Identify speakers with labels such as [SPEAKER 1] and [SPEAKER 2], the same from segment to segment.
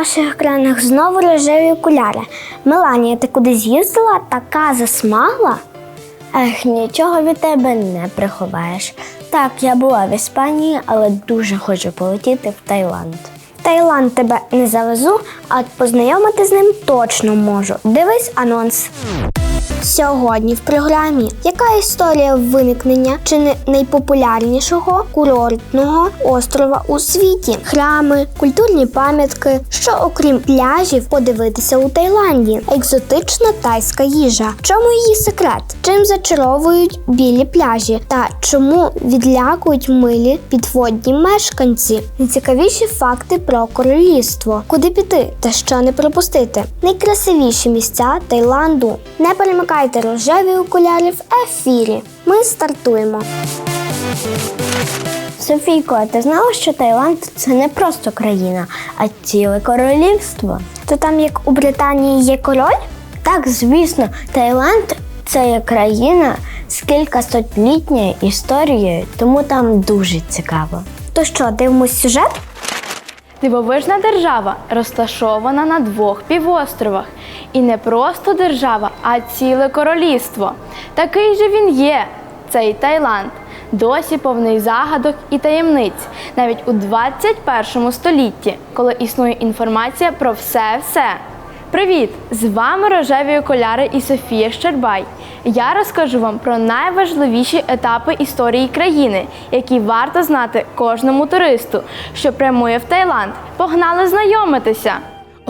[SPEAKER 1] Ваших екранах. Знову рожеві окуляри. Меланія, ти куди з'їздила? Така засмагла? Ех, нічого від тебе не приховаєш. Так, я була в Іспанії, але дуже хочу полетіти в Таїланд. Таїланд тебе не завезу, а познайомити з ним точно можу. Дивись анонс. Сьогодні в програмі яка історія виникнення чи не найпопулярнішого курортного острова у світі, храми, культурні пам'ятки, що окрім пляжів подивитися у Таїланді, екзотична тайська їжа. Чому її секрет? Чим зачаровують білі пляжі та чому відлякують милі підводні мешканці? Найцікавіші факти про королівство, куди піти та що не пропустити. Найкрасивіші місця Таїланду. Не перемикайте рожеві окуляри в ефірі. Ми стартуємо. Софійко, а ти знала, що Таїланд це не просто країна, а ціле королівство? То там, як у Британії, є король? Так, звісно, Таїланд це є країна з кількасотлітньою історією, тому там дуже цікаво. То що, дивимось сюжет?
[SPEAKER 2] Дивовижна держава розташована на двох півостровах. І не просто держава, а ціле королівство. Такий же він є, цей Таїланд. Досі повний загадок і таємниць, навіть у 21 столітті, коли існує інформація про все-все. Привіт! З вами рожеві окуляри і Софія Щербай. Я розкажу вам про найважливіші етапи історії країни, які варто знати кожному туристу, що прямує в Таїланд. Погнали знайомитися!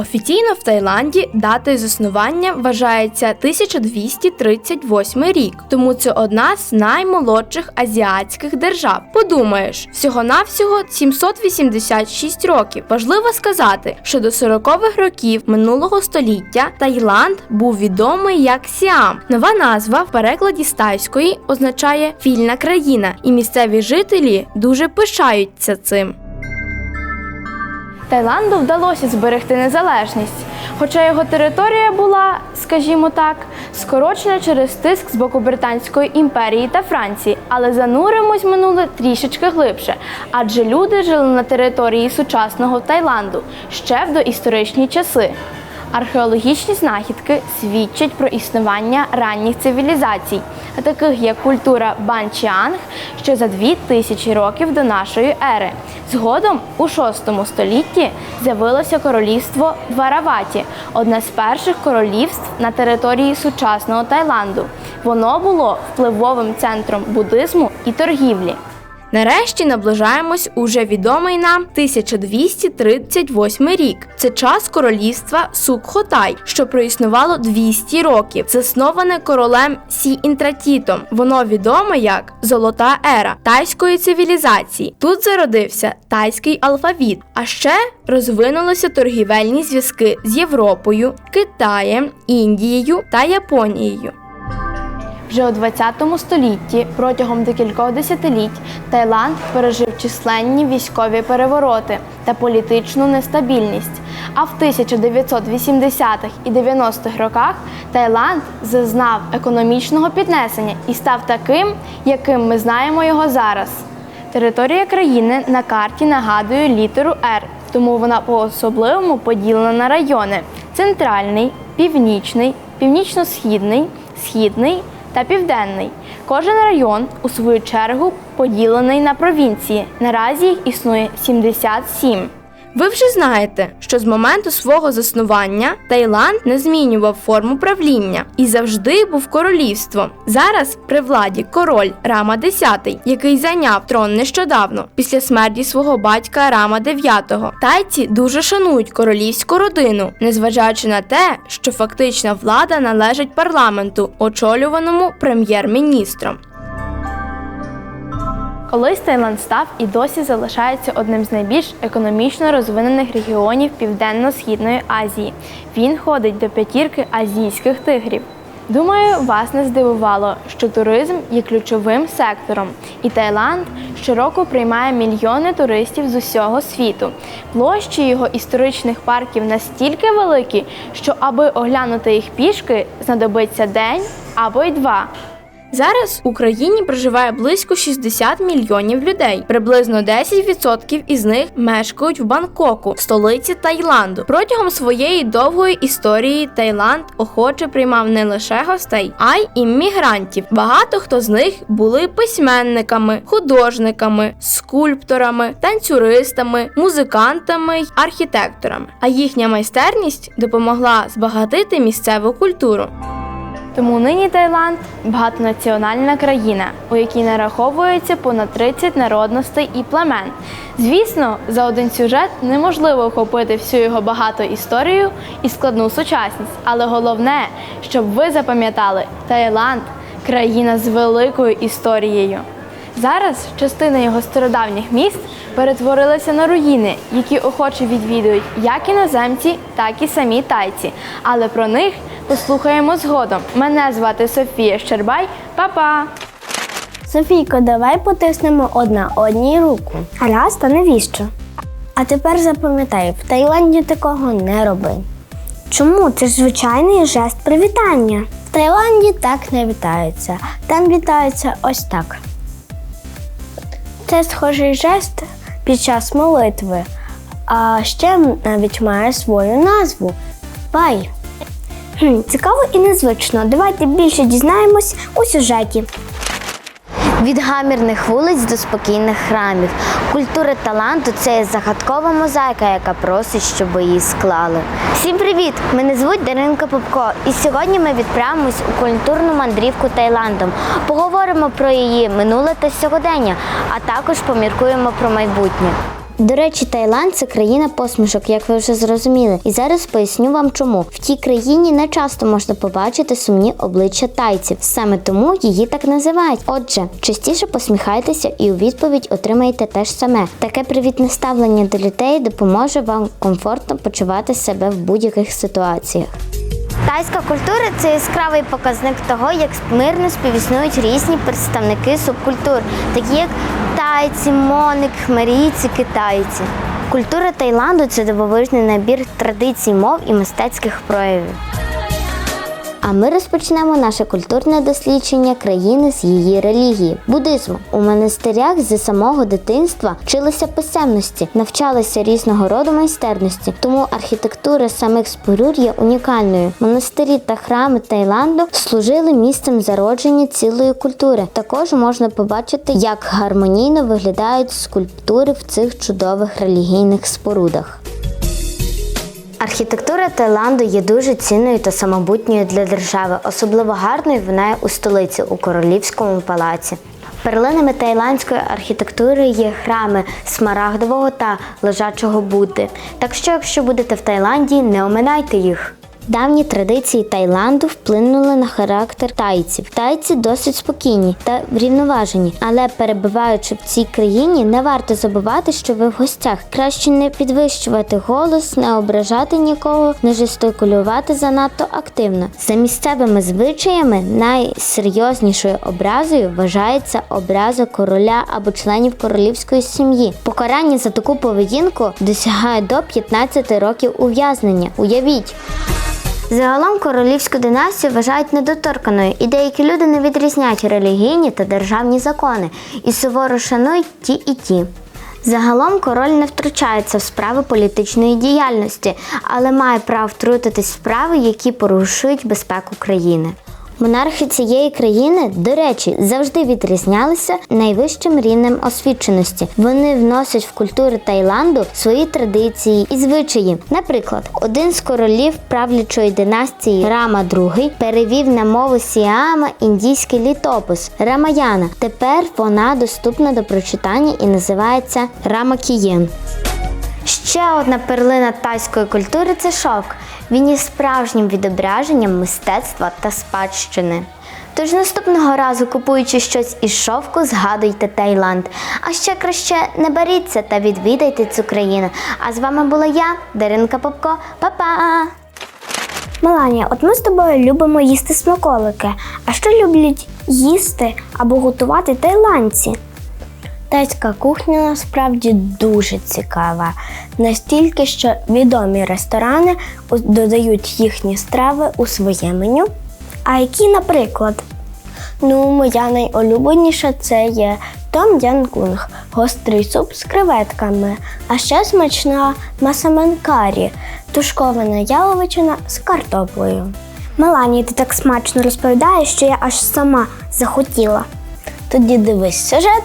[SPEAKER 2] Офіційно в Таїланді датою заснування вважається 1238 рік, тому це одна з наймолодших азіатських держав. Подумаєш, всього-навсього 786 років. Важливо сказати, що до 40-х років минулого століття Таїланд був відомий як Сіам. Нова назва в перекладі з тайської означає вільна країна, і місцеві жителі дуже пишаються цим. Таїланду вдалося зберегти незалежність, хоча його територія була, скажімо так, скорочена через тиск з боку Британської імперії та Франції, але зануримось минуле трішечки глибше, адже люди жили на території сучасного Таїланду ще в доісторичні часи. Археологічні знахідки свідчать про існування ранніх цивілізацій, таких як культура Банчіанг, що за дві тисячі років до нашої ери. Згодом у VI столітті з'явилося королівство Вараваті, одне з перших королівств на території сучасного Таїланду. Воно було впливовим центром буддизму і торгівлі. Нарешті наближаємось уже відомий нам 1238 рік. Це час королівства Сукхотай, що проіснувало 200 років, засноване королем Сі Інтратітом. Воно відоме як Золота ера тайської цивілізації. Тут зародився тайський алфавіт, а ще розвинулися торгівельні зв'язки з Європою, Китаєм, Індією та Японією. Вже у 20 столітті протягом декількох десятиліть Таїланд пережив численні військові перевороти та політичну нестабільність. А в 1980-х і 90-х роках Таїланд зазнав економічного піднесення і став таким, яким ми знаємо його зараз. Територія країни на карті нагадує літеру Р, тому вона по-особливому поділена на райони: центральний, північний, північно-східний, східний та південний. Кожен район, у свою чергу, поділений на провінції. Наразі їх існує 77. Ви вже знаєте, що з моменту свого заснування Таїланд не змінював форму правління і завжди був королівством. Зараз при владі король Рама X, який зайняв трон нещодавно після смерті свого батька Рама IX. Тайці дуже шанують королівську родину, незважаючи на те, що фактична влада належить парламенту, очолюваному прем'єр-міністром. Колись Таїланд став і досі залишається одним з найбільш економічно розвинених регіонів Південно-Східної Азії. Він входить до п'ятірки азійських тигрів. Думаю, вас не здивувало, що туризм є ключовим сектором, і Таїланд щороку приймає мільйони туристів з усього світу. Площі його історичних парків настільки великі, що аби оглянути їх пішки, знадобиться день або й два. Зараз в Україні проживає близько 60 мільйонів людей. Приблизно 10% із них мешкають в Бангкоку, столиці Таїланду. Протягом своєї довгої історії Таїланд охоче приймав не лише гостей, а й іммігрантів. Багато хто з них були письменниками, художниками, скульпторами, танцюристами, музикантами й архітекторами. А їхня майстерність допомогла збагатити місцеву культуру. Тому нині Таїланд багатонаціональна країна, у якій нараховується понад 30 народностей і племен. Звісно, за один сюжет неможливо охопити всю його багату історію і складну сучасність. Але головне, щоб ви запам'ятали, Таїланд країна з великою історією. Зараз частина його стародавніх міст перетворилася на руїни, які охоче відвідують як іноземці, так і самі тайці. Але про них послухаємо згодом. Мене звати Софія Щербай. Па-па!
[SPEAKER 3] Софійко, давай потиснемо одна одній руку. Гаразд, а навіщо? А тепер запам'ятай, в Таїланді такого не роби. Чому? Це ж звичайний жест привітання. В Таїланді так не вітаються. Там вітаються ось так. Це схожий жест під час молитви, а ще навіть має свою назву Пай. Цікаво і незвично. Давайте більше дізнаємось у сюжеті.
[SPEAKER 4] Від гамірних вулиць до спокійних храмів. Культура таланту це загадкова мозаїка, яка просить, щоб її склали. Всім привіт! Мене звуть Даринка Попко, і сьогодні ми відправимось у культурну мандрівку Таїландом. Поговоримо про її минуле та сьогодення, а також поміркуємо про майбутнє. До речі, Таїланд це країна посмішок, як ви вже зрозуміли. І зараз поясню вам чому. В тій країні не часто можна побачити сумні обличчя тайців. Саме тому її так називають. Отже, частіше посміхайтеся і у відповідь отримаєте те ж саме. Таке привітне ставлення до людей допоможе вам комфортно почувати себе в будь-яких ситуаціях. Тайська культура це яскравий показник того, як мирно співіснують різні представники субкультур, такі як тайці, моник, хмерійці, китайці. Культура Таїланду це дивовижний набір традицій, мов і мистецьких проявів. А ми розпочнемо наше культурне дослідження країни з її релігії буддизму. У монастирях зі самого дитинства вчилися писемності, навчалися різного роду майстерності. Тому архітектура самих споруд є унікальною. Монастирі та храми Таїланду служили місцем зародження цілої культури. Також можна побачити, як гармонійно виглядають скульптури в цих чудових релігійних спорудах. Архітектура Таїланду є дуже цінною та самобутньою для держави. Особливо гарною вона є у столиці у королівському палаці. Перлинами таїландської архітектури є храми Смарагдового та лежачого Будди. Так що, якщо будете в Таїланді, не оминайте їх. Давні традиції Таїланду вплинули на характер тайців. Тайці досить спокійні та врівноважені, але перебуваючи в цій країні, не варто забувати, що ви в гостях. Краще не підвищувати голос, не ображати нікого, не жестикулювати занадто активно. За місцевими звичаями найсерйознішою образою вважається образа короля або членів королівської сім'ї. Покарання за таку поведінку досягає до 15 років ув'язнення. Уявіть. Загалом королівську династію вважають недоторканою, і деякі люди не відрізняють релігійні та державні закони і суворо шанують ті і ті. Загалом король не втручається в справи політичної діяльності, але має право втрутитись в справи, які порушують безпеку країни. Монархи цієї країни, до речі, завжди відрізнялися найвищим рівнем освіченості. Вони вносять в культуру Таїланду свої традиції і звичаї. Наприклад, один з королів правлячої династії Рама II перевів на мову Сіама індійський літопис Рамаяна. Тепер вона доступна до прочитання і називається Рамакієн. Ще одна перлина тайської культури це шовк. Він є справжнім відображенням мистецтва та спадщини. Тож наступного разу, купуючи щось із шовку, згадуйте Таїланд. А ще краще не беріться та відвідайте цю країну. А з вами була я, Даринка Попко. Па-па!
[SPEAKER 3] Меланія, от ми з тобою любимо їсти смаколики. А що люблять їсти або готувати тайландці? Тайська кухня насправді дуже цікава. Настільки, що відомі ресторани додають їхні страви у своє меню. А які, наприклад?
[SPEAKER 5] Ну, моя найулюбленіша це є Том Ян Кунг, гострий суп з креветками, а ще смачна масаменкарі, тушкована яловичина з картоплею. Меланія, ти так смачно розповідаєш, що я аж сама захотіла. Тоді дивись сюжет.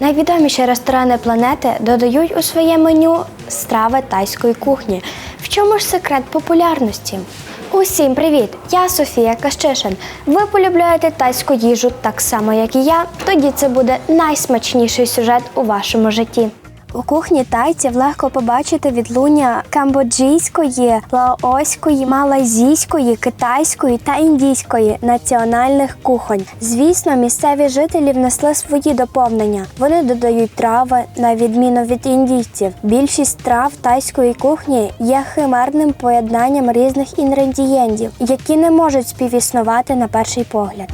[SPEAKER 6] Найвідоміші ресторани планети додають у своє меню страви тайської кухні. В чому ж секрет популярності? Усім привіт! Я Софія Кащишин. Ви полюбляєте тайську їжу так само, як і я. Тоді це буде найсмачніший сюжет у вашому житті. У кухні тайців легко побачити відлуння камбоджійської, лаоської, малайзійської, китайської та індійської національних кухонь. Звісно, місцеві жителі внесли свої доповнення. Вони додають трави на відміну від індійців. Більшість трав тайської кухні є химерним поєднанням різних інгредієнтів, які не можуть співіснувати на перший погляд.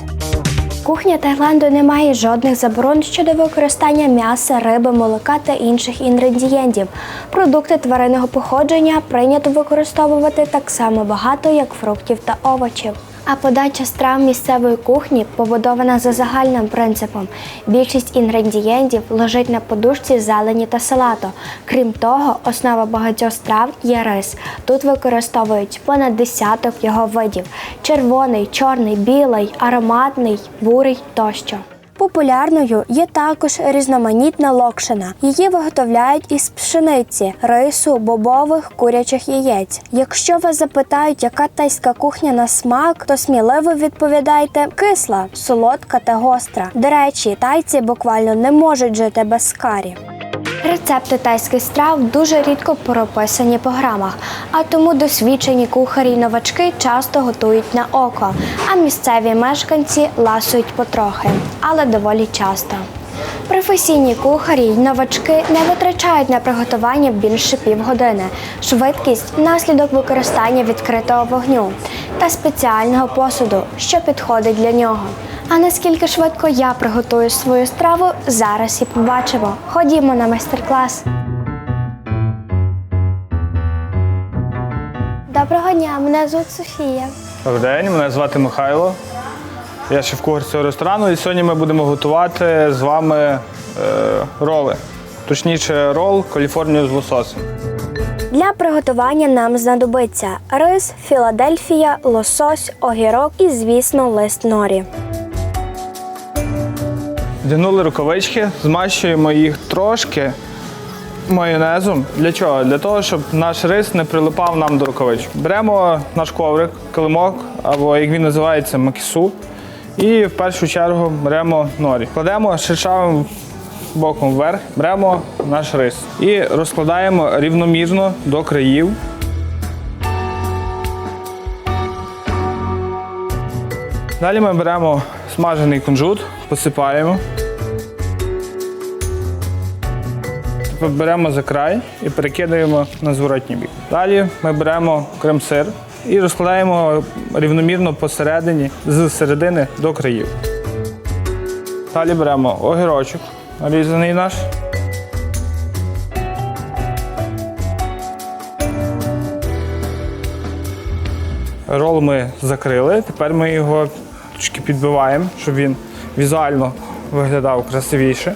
[SPEAKER 6] Кухня Таїланду не має жодних заборон щодо використання м'яса, риби, молока та інших інгредієнтів. Продукти тваринного походження прийнято використовувати так само багато, як фруктів та овочів. А подача страв місцевої кухні побудована за загальним принципом. Більшість інгредієнтів лежить на подушці зелені та салату. Крім того, основа багатьох страв є рис. Тут використовують понад десяток його видів: червоний, чорний, білий, ароматний, бурий тощо. Популярною є також різноманітна локшина. Її виготовляють із пшениці, рису, бобових, курячих яєць. Якщо вас запитають, яка тайська кухня на смак, то сміливо відповідайте кисла, солодка та гостра. До речі, тайці буквально не можуть жити без карі. Рецепти тайських страв дуже рідко прописані по грамах, а тому досвідчені кухарі й новачки часто готують на око, а місцеві мешканці ласують потрохи, але доволі часто. Професійні кухарі й новачки не витрачають на приготування більше півгодини. Швидкість наслідок використання відкритого вогню та спеціального посуду, що підходить для нього. А наскільки швидко я приготую свою страву, зараз і побачимо. Ходімо на майстер-клас. Доброго дня, мене звуть Софія.
[SPEAKER 7] Добрий день, мене звати Михайло. Я шеф-кухар цього ресторану, і сьогодні ми будемо готувати з вами е, роли. Точніше, рол Каліфорнію з лососем.
[SPEAKER 6] Для приготування нам знадобиться рис, Філадельфія, лосось, огірок і, звісно, лист норі.
[SPEAKER 7] Вдягнули рукавички, змащуємо їх трошки майонезом. Для чого? Для того, щоб наш рис не прилипав нам до рукавичок. Беремо наш коврик, килимок, або як він називається, макісу. І в першу чергу беремо норі. Кладемо шершавим боком вверх, беремо наш рис і розкладаємо рівномірно до країв. Далі ми беремо смажений кунжут, посипаємо. Тепер беремо за край і перекидаємо на зворотній бік. Далі ми беремо крем-сир і розкладаємо рівномірно посередині з середини до країв. Далі беремо огірочок, нарізаний наш. Рол ми закрили, тепер ми його трішки підбиваємо, щоб він візуально виглядав красивіше.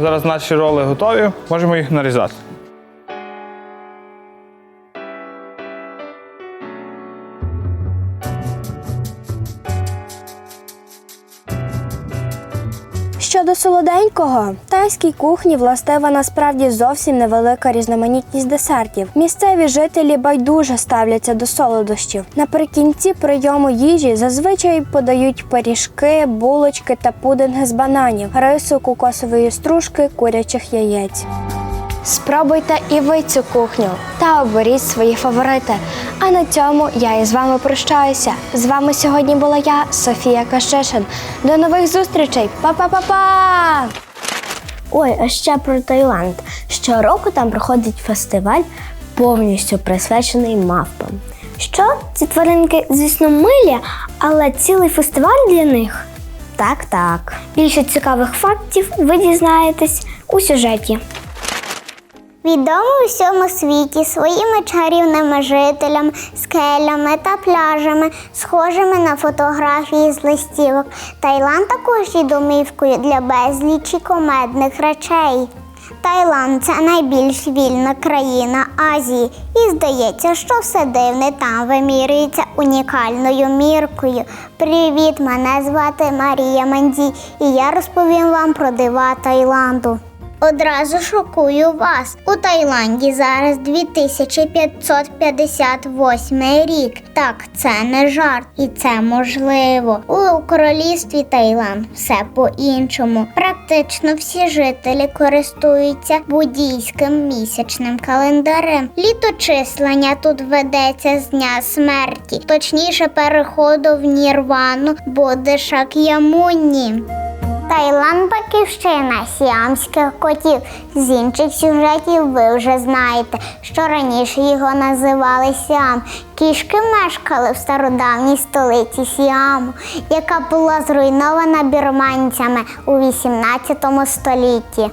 [SPEAKER 7] Зараз наші роли готові, можемо їх нарізати.
[SPEAKER 6] Щодо солоденького, тайській кухні властива насправді зовсім невелика різноманітність десертів. Місцеві жителі байдуже ставляться до солодощів. Наприкінці прийому їжі зазвичай подають пиріжки, булочки та пудинги з бананів, рису, кокосової стружки, курячих яєць. Спробуйте і ви цю кухню та оберіть свої фаворити. А на цьому я із вами прощаюся. З вами сьогодні була я, Софія Кащишин. До нових зустрічей! Па-па-па-па!
[SPEAKER 5] Ой, а ще про Таїланд. Щороку там проходить фестиваль, повністю присвячений мавпам. Що ці тваринки, звісно, милі, але цілий фестиваль для них. Так, так. Більше цікавих фактів ви дізнаєтесь у сюжеті. Відомий у всьому світі своїми чарівними жителями, скелями та пляжами, схожими на фотографії з листівок. Таїланд також є домівкою для безлічі комедних речей. Таїланд це найбільш вільна країна Азії, і здається, що все дивне там вимірюється унікальною міркою. Привіт, мене звати Марія Манді, і я розповім вам про дива Таїланду. Одразу шокую вас. У Таїланді зараз 2558 рік. Так, це не жарт, і це можливо. У королівстві Таїланд все по-іншому. Практично всі жителі користуються буддійським місячним календарем. Літочислення тут ведеться з дня смерті, точніше переходу в Нірвану Бодишак'ямунні. Таїланд батьківщина сіамських котів. З інших сюжетів ви вже знаєте, що раніше його називали Сіам. Кішки мешкали в стародавній столиці Сіаму, яка була зруйнована бірманцями у 18 столітті.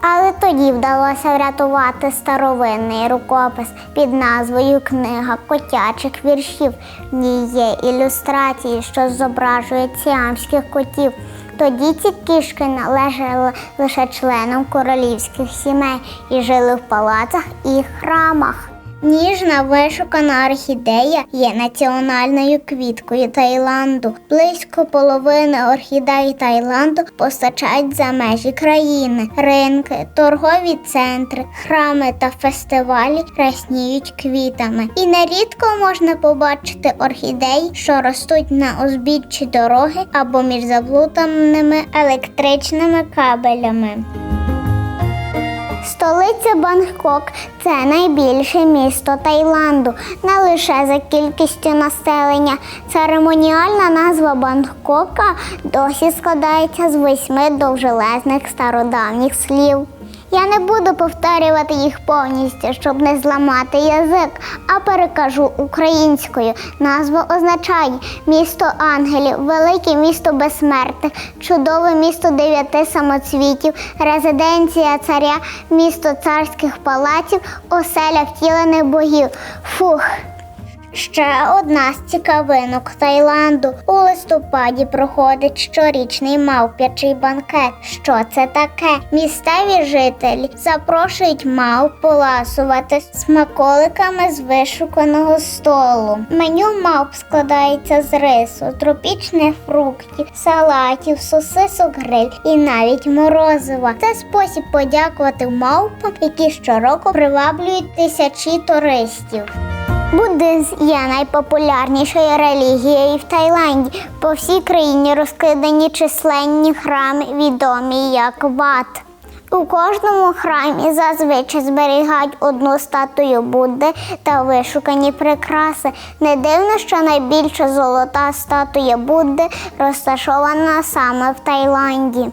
[SPEAKER 5] Але тоді вдалося врятувати старовинний рукопис під назвою Книга котячих віршів. В ній є ілюстрації, що зображують сіамських котів. Тоді ці кішки належали лише членам королівських сімей і жили в палацах і храмах. Ніжна вишукана орхідея є національною квіткою Таїланду. Близько половини орхідей Таїланду постачають за межі країни. Ринки, торгові центри, храми та фестивалі рясніють квітами. І нерідко можна побачити орхідеї, що ростуть на узбіччі дороги або між заплутаними електричними кабелями. Столиця Бангкок це найбільше місто Таїланду, не лише за кількістю населення. Церемоніальна назва Бангкока досі складається з восьми довжелезних стародавніх слів. Я не буду повторювати їх повністю, щоб не зламати язик, а перекажу українською. Назва означає місто ангелів, велике місто безсмертних, чудове місто дев'яти самоцвітів, резиденція царя, місто царських палаців, оселя втілених богів. Фух. Ще одна з цікавинок Таїланду. У листопаді проходить щорічний мавп'ячий банкет. Що це таке? Місцеві жителі запрошують мавп поласувати смаколиками з вишуканого столу. Меню мавп складається з рису, тропічних фруктів, салатів, сосисок гриль і навіть морозива. Це спосіб подякувати мавпам, які щороку приваблюють тисячі туристів. Буддизм є найпопулярнішою релігією в Таїланді. По всій країні розкидані численні храми, відомі як ват. У кожному храмі зазвичай зберігають одну статую Будди та вишукані прикраси. Не дивно, що найбільша золота статуя Будди розташована саме в Таїланді.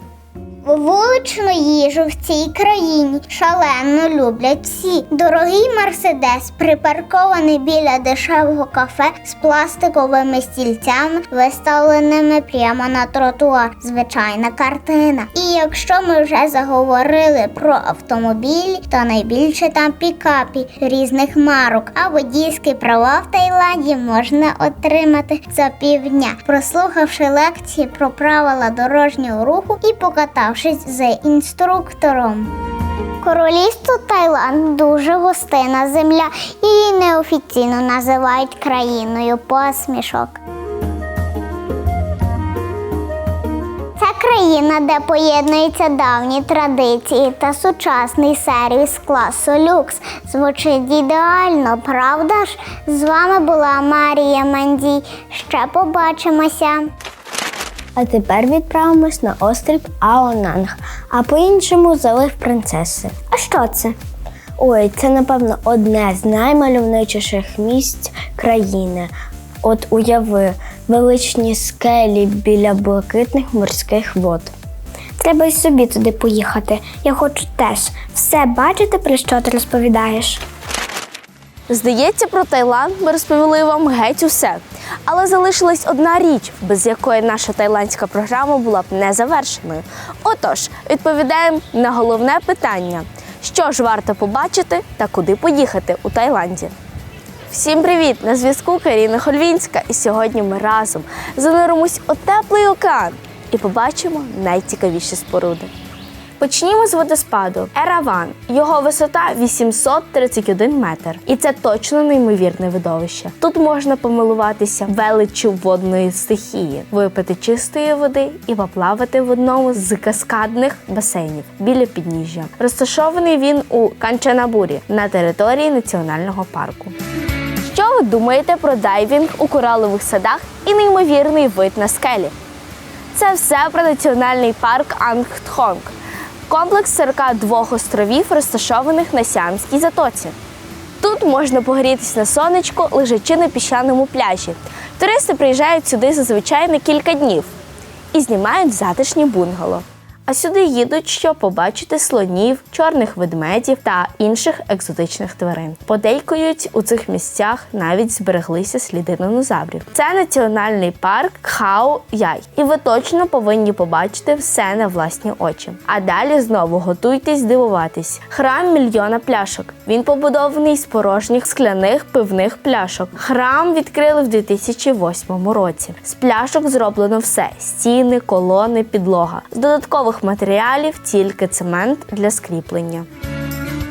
[SPEAKER 5] Вуличну їжу в цій країні шалено люблять всі. Дорогий мерседес припаркований біля дешевого кафе з пластиковими стільцями, виставленими прямо на тротуар. Звичайна картина. І якщо ми вже заговорили про автомобілі, то найбільше там пікапі різних марок. А водійські права в Таїланді можна отримати за півдня, прослухавши лекції про правила дорожнього руху і покатавшись з інструктором. Королівство Таїланд дуже гостина земля, її неофіційно називають країною посмішок. Це країна, де поєднуються давні традиції та сучасний сервіс класу люкс. Звучить ідеально, правда ж? З вами була Марія Мандій. Ще побачимося.
[SPEAKER 6] А тепер відправимось на острів Аонанг, а по-іншому залив принцеси.
[SPEAKER 5] А що це?
[SPEAKER 6] Ой, це, напевно, одне з наймальовничіших місць країни. От уяви, величні скелі біля блакитних морських вод.
[SPEAKER 5] Треба й собі туди поїхати. Я хочу теж все бачити, про що ти розповідаєш.
[SPEAKER 8] Здається, про Таїланд ми розповіли вам геть усе. Але залишилась одна річ, без якої наша тайландська програма була б не завершеною. Отож, відповідаємо на головне питання: Що ж варто побачити та куди поїхати у Таїланді? Всім привіт! На зв'язку Каріна Хольвінська. І сьогодні ми разом зануримось у теплий океан і побачимо найцікавіші споруди. Почнімо з водоспаду Ераван. Його висота 831 метр. І це точно неймовірне видовище. Тут можна помилуватися величчю водної стихії, випити чистої води і поплавати в одному з каскадних басейнів біля підніжжя. Розташований він у Канчанабурі на території національного парку. Що ви думаєте про дайвінг у коралових садах і неймовірний вид на скелі? Це все про національний парк Ангтхонг. Комплекс 42 островів, розташованих на Сіамській затоці. Тут можна погрітися на сонечку, лежачи на піщаному пляжі. Туристи приїжджають сюди зазвичай на кілька днів і знімають затишні бунгало. А сюди їдуть, щоб побачити слонів, чорних ведмедів та інших екзотичних тварин. Подейкують у цих місцях навіть збереглися сліди динозаврів. Це національний парк Хау Яй, і ви точно повинні побачити все на власні очі. А далі знову готуйтесь дивуватись. Храм мільйона пляшок. Він побудований з порожніх скляних пивних пляшок. Храм відкрили в 2008 році. З пляшок зроблено все: стіни, колони, підлога. З додаткових матеріалів тільки цемент для скріплення.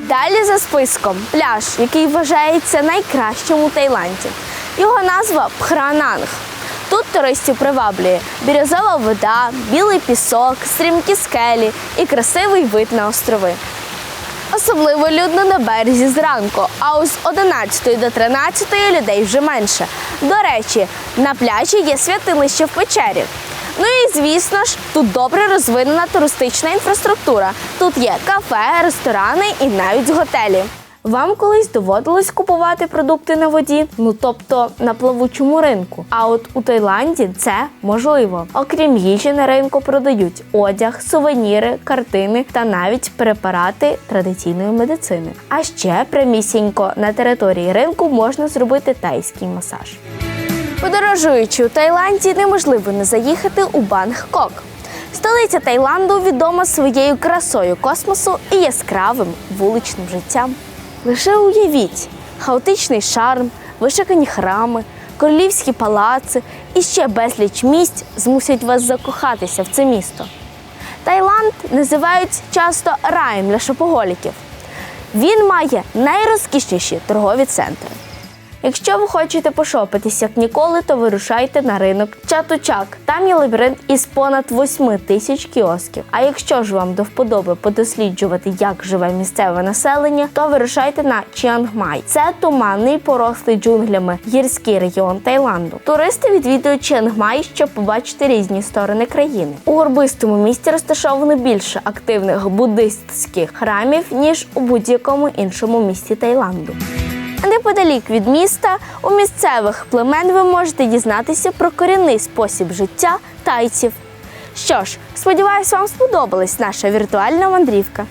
[SPEAKER 8] Далі за списком пляж, який вважається найкращим у Таїланді. Його назва Пхрананг. Тут туристів приваблює бірюзова вода, білий пісок, стрімкі скелі і красивий вид на острови. Особливо людно на березі зранку, а ось з 11 до 13 людей вже менше. До речі, на пляжі є святилище в печері. Ну і звісно ж, тут добре розвинена туристична інфраструктура. Тут є кафе, ресторани і навіть готелі. Вам колись доводилось купувати продукти на воді, ну тобто на плавучому ринку. А от у Таїланді це можливо. Окрім їжі на ринку продають одяг, сувеніри, картини та навіть препарати традиційної медицини. А ще прямісінько на території ринку можна зробити тайський масаж. Подорожуючи у Таїланді, неможливо не заїхати у Бангкок. Столиця Таїланду відома своєю красою космосу і яскравим вуличним життям. Лише уявіть хаотичний шарм, вишикані храми, королівські палаци і ще безліч місць змусять вас закохатися в це місто. Таїланд називають часто раєм для шопоголіків. Він має найрозкішніші торгові центри. Якщо ви хочете пошопитись як ніколи, то вирушайте на ринок Чатучак. Там є лабіринт із понад 8 тисяч кіосків. А якщо ж вам до вподоби подосліджувати, як живе місцеве населення, то вирушайте на Чіангмай. Це туманний, порослий джунглями гірський регіон Таїланду. Туристи відвідують Чіангмай, щоб побачити різні сторони країни. У горбистому місті розташовано більше активних буддистських храмів ніж у будь-якому іншому місті Таїланду. Неподалік від міста у місцевих племен ви можете дізнатися про корінний спосіб життя тайців. Що ж, сподіваюсь, вам сподобалась наша віртуальна мандрівка.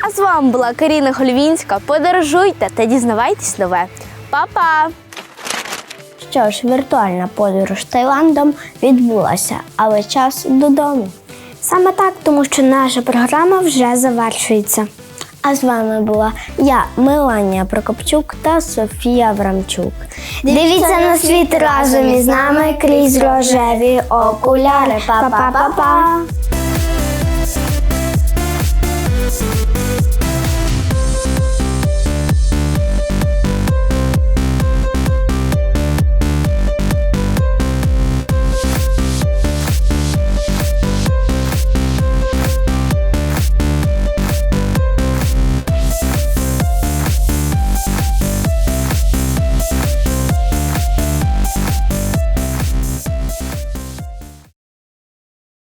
[SPEAKER 8] А з вами була Каріна Хольвінська. Подорожуйте та дізнавайтесь нове. Па-па!
[SPEAKER 5] Що ж, віртуальна подорож Таїландом відбулася, але час додому. Саме так, тому що наша програма вже завершується. А з вами була я, Меланія Прокопчук та Софія Аврамчук. Дивіться на світ разом із нами крізь рожеві окуляри. Па-па-па-па!